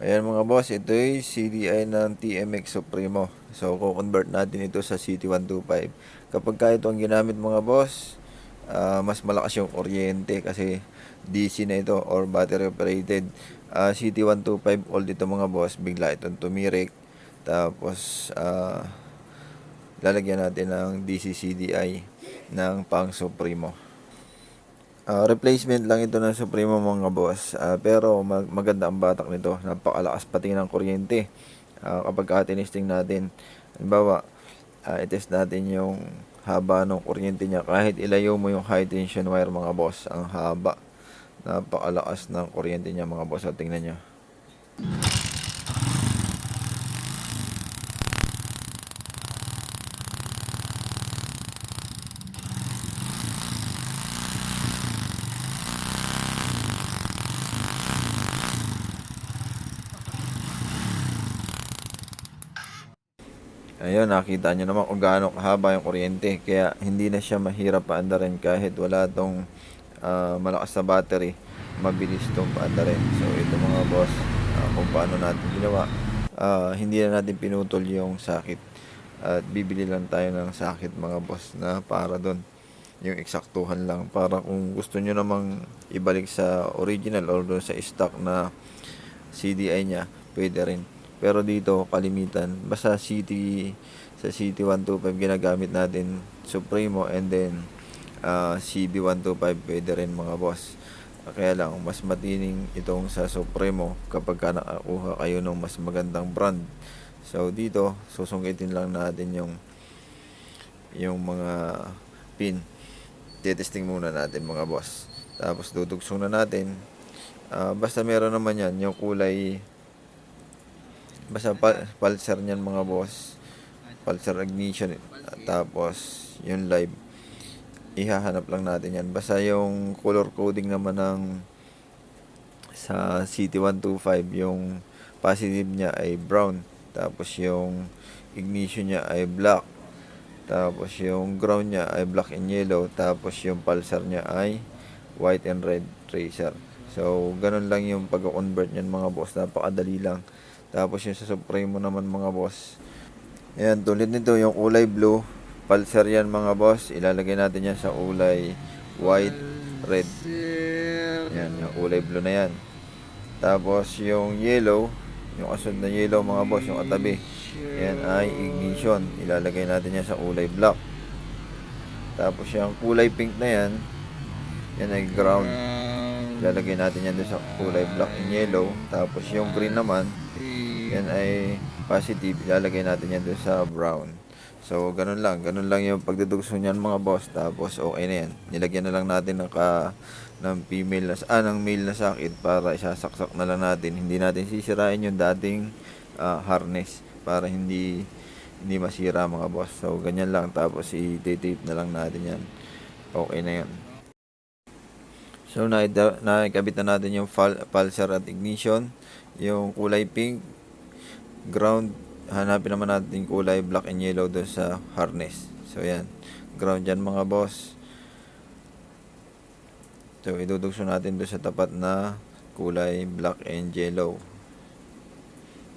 Ayan mga boss, ito yung CDI ng TMX Supremo. So, ko-convert natin ito sa CT125. Kapag ka ito ang ginamit mga boss, ah, mas malakas yung kuryente kasi DC na ito or battery operated. Ah, CT125 old ito mga boss, bigla itong tumirik. Tapos, ah, lalagyan natin ng DC CDI ng pang Supremo. Ah, replacement lang ito ng Supremo mga boss. Ah, pero mag- maganda ang batak nito. Napakalakas pati ng kuryente. Ah, kapag ka tinesting natin, halimbawa, ah, itest natin yung haba ng kuryente niya. Kahit ilayo mo yung high tension wire mga boss, ang haba. Napakalakas ng kuryente niya mga boss. So, tingnan nyo. Ayun, nakita nyo naman kung gaano kahaba yung kuryente. Kaya hindi na siya mahirap paandarin kahit wala tong ah, malakas na battery. Mabilis tong paandarin. So ito mga boss, ah, kung paano natin ginawa. Ah, hindi na natin pinutol yung sakit. At bibili lang tayo ng sakit mga boss na para doon. Yung eksaktuhan lang. Para kung gusto nyo namang ibalik sa original or sa stock na CDI niya, pwede rin. Pero dito, kalimitan, basta CT, sa CT125 ginagamit natin Supremo and then ah, CB125 pwede rin mga boss. Kaya lang, mas matining itong sa Supremo kapag ka nakakuha kayo ng mas magandang brand. So dito, susungitin lang natin yung yung mga pin. Tetesting muna natin mga boss. Tapos dudugsong na natin. Ah, basta meron naman yan, yung kulay basta pa, pulsar niyan mga boss. Pulsar ignition. Tapos yung live ihahanap lang natin yan. Basta yung color coding naman ng sa CT125 yung positive niya ay brown. Tapos yung ignition niya ay black. Tapos yung ground niya ay black and yellow. Tapos yung pulsar niya ay white and red tracer. So, ganun lang yung pag-convert niyan mga boss. Napakadali lang. Tapos yung sa Supremo naman mga boss. Ayan, tulad nito yung kulay blue. Pulsar yan mga boss. Ilalagay natin yan sa kulay white, red. Yan, yung kulay blue na yan. Tapos yung yellow, yung kasunod na yellow mga boss, yung katabi. Yan ay ignition. Ilalagay natin yan sa kulay black. Tapos yung kulay pink na yan, yan ay ground. Ilalagay natin yan doon sa kulay black and yellow. Tapos yung green naman, yan ay positive. Ilalagay natin yan doon sa brown. So, ganun lang. Ganun lang yung pagdudugso niyan mga boss. Tapos, okay na yan. Nilagyan na lang natin ng, ka, ng female na, ah, ng male na sakit para isasaksak na lang natin. Hindi natin sisirain yung dating ah, harness para hindi hindi masira mga boss. So, ganyan lang. Tapos, i-tape na lang natin yan. Okay na yan. So, nakikabit na natin yung pulsar at ignition. Yung kulay pink, ground, hanapin naman natin kulay black and yellow doon sa harness. So, yan. Ground dyan mga boss. So, idudugso natin doon sa tapat na kulay black and yellow.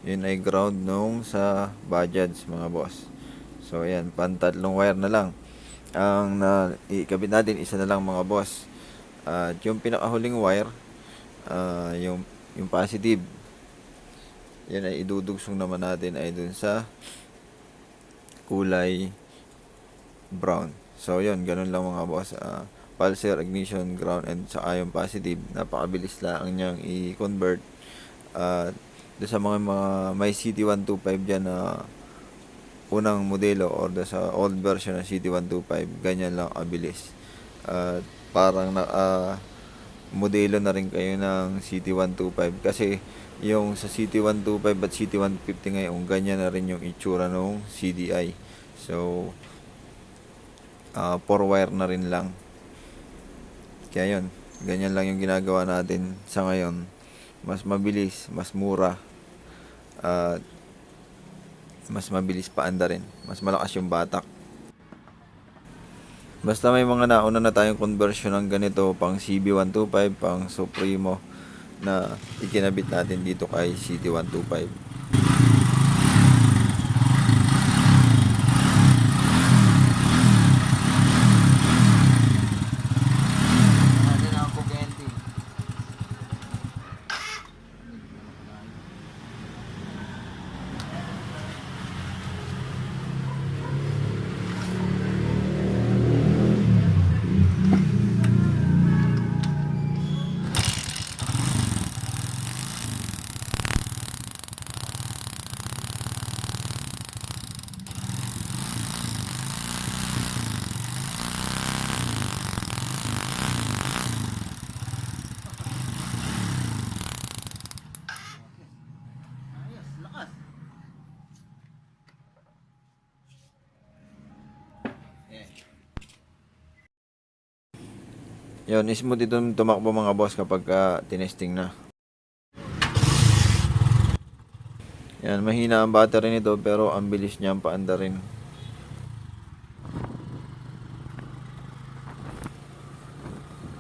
Yun ay ground nung sa Bajads mga boss. So, ayan. Pantatlong wire na lang. Ang na ikabit natin, isa na lang mga boss. At yung pinakahuling wire, ah, yung, yung positive, yan ay idudugsong naman natin ay dun sa kulay brown. So, yun, ganun lang mga boss. Ah, pulsar, ignition, ground, and sa yung positive. Napakabilis lang niyang i-convert. At doon sa mga, mga may CT125 dyan na unang modelo or doon sa old version ng CT125, ganyan lang kabilis. At parang na ah, modelo na rin kayo ng CT125 kasi yung sa CT125 at CT150 ngayon ganyan na rin yung itsura ng CDI so ah 4 wire na rin lang. Kaya yun ganyan lang yung ginagawa natin sa ngayon. Mas mabilis mas mura at mas mabilis paanda rin. Mas malakas yung batak Basta may mga nauna na tayong conversion ng ganito pang CB125, pang Supremo na ikinabit natin dito kay CT125. Natin ang kuryente. Ayos, lakas. Eh. Yun, smooth itong tumakbo mga boss kapag ka tinesting na. Yan, mahina ang battery nito pero ang bilis niya ang paanda rin.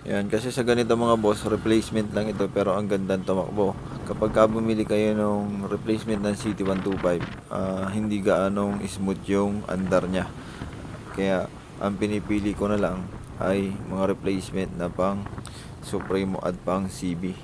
Yan, kasi sa ganito mga boss, replacement lang ito pero ang gandang tumakbo. Kapag ka bumili kayo ng replacement ng CT125, ah, hindi gaanong smooth yung andar niya. Kaya ang pinipili ko na lang ay mga replacement na pang Supremo at pang CB.